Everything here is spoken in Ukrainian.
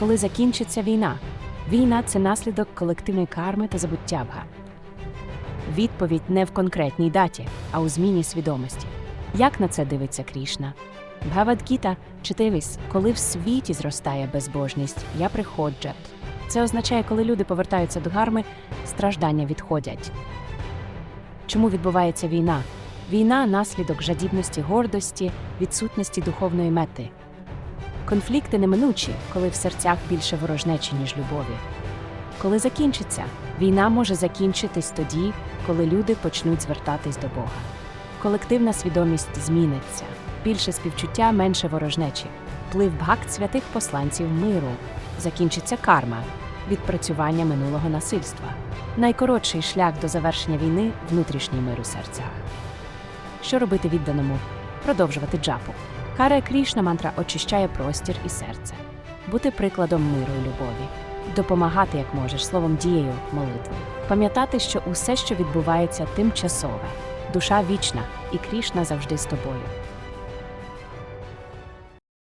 Коли закінчиться війна? Війна це наслідок колективної карми та забуття Бга. Відповідь не в конкретній даті, а у зміні свідомості. Як на це дивиться Крішна? Бхавадгіта читивіс, коли в світі зростає безбожність, я приходжу. Це означає, коли люди повертаються до гарми, страждання відходять. Чому відбувається війна? Війна наслідок жадібності, гордості, відсутності духовної мети. Конфлікти неминучі, коли в серцях більше ворожнечі, ніж любові. Коли закінчиться, війна може закінчитись тоді, коли люди почнуть звертатись до Бога. Колективна свідомість зміниться, більше співчуття, менше ворожнечі, вплив бхакт святих посланців миру, закінчиться карма, відпрацювання минулого насильства. Найкоротший шлях до завершення війни внутрішній мир у серцях. Що робити відданому? Продовжувати джапу. Каре Крішна мантра очищає простір і серце, бути прикладом миру і любові, допомагати як можеш словом дією, молитвою, пам'ятати, що усе, що відбувається, тимчасове, душа вічна, і Крішна завжди з тобою.